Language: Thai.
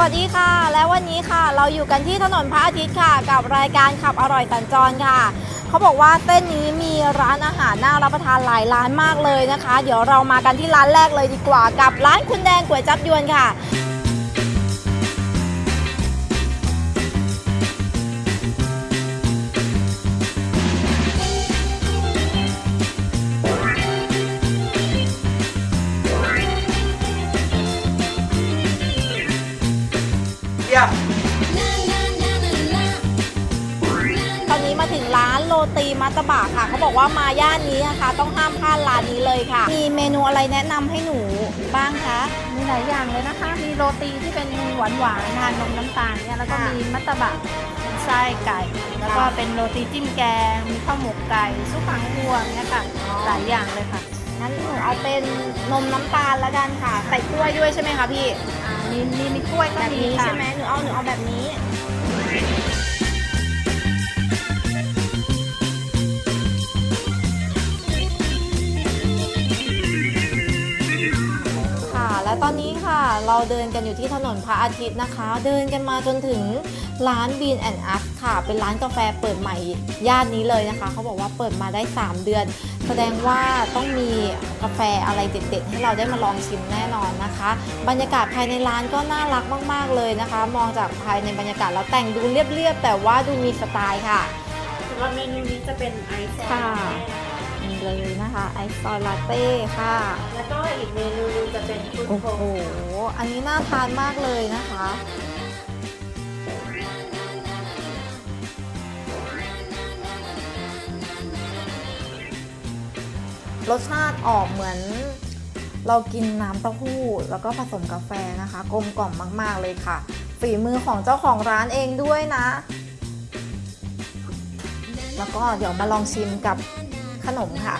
วัสดีค่ะ และวันนี้ค่ะ เราอยู่กันที่ถนนพระอาทิตย์ค่ะ กับรายการขับอร่อยสัญจรค่ะ เขาบอกว่าเส้นนี้มีร้านอาหารน่ารับประทานหลายร้านมากเลยนะคะ เดี๋ยวเรามากันที่ร้านแรกเลยดีกว่ากับร้านคุณแดงก๋วยจับยวนค่ะ เยี่ยมตอนนี้มาถึงร้านโรตีมัตตบะค่ะ เขาบอกว่ามาย่านนี้นะคะ ต้องห้ามพลาดร้านนี้เลยค่ะ มีเมนูอะไรแนะนำให้หนูบ้างคะ มีหลายอย่างเลยนะคะ มีโรตีที่เป็นหวานหวานๆทานนมน้ำตาลเนี่ย แล้วก็ค่ะมีมัตตบะเป็นไส้ไก่ แล้วก็ค่ะเป็นโรตีจิ้มแกง มีข้าวหมกไก่ ซุปหางวัวเนี่ยค่ะ อ๋อ หลายอย่างเลยค่ะ งั้นหนูเอาเป็นนมน้ำตาลแล้วกันค่ะ ใส่กล้วยด้วยใช่ไหมคะพี่ อ่า มีมีมีกล้วยก็แบบมีนี้ค่ะ ใช่ไหมหนูเอาหนูเอาแบบนี้ ตอนนี้ค่ะ เราเดินกันอยู่ที่ถนนพระอาทิตย์นะคะ เดินกันมาจนถึงร้าน Bean and Us ค่ะ เป็นร้านกาแฟเปิดใหม่ย่านนี้เลยนะคะ เขาบอกว่าเปิดมาได้ 3 เดือน แสดงว่าต้องมีกาแฟอะไรเด็ดๆ ให้เราได้มาลองชิมแน่นอนนะคะ บรรยากาศภายในร้านก็น่ารักมาก ๆเลยนะคะ มองจากภายในบรรยากาศแล้วแต่งดูเรียบๆ แต่ว่าดูมีสไตล์ค่ะสำหรับเมนูนี้จะเป็นไอซ์ค่ะนี่เลยนะคะไอซ์ซอลาเต้ค่ะ แล้วก็อีกเมนู โอ้โห อันนี้น่าทานมากเลยนะคะ รสชาติออกเหมือน เรากินน้ำเต้าหู้ แล้วก็ผสมกาแฟนะคะ กลมกล่อมมาก ๆ เลยค่ะ ฝีมือของเจ้าของร้านเองด้วยนะ แล้วก็เดี๋ยวมาลองชิมกับขนมค่ะ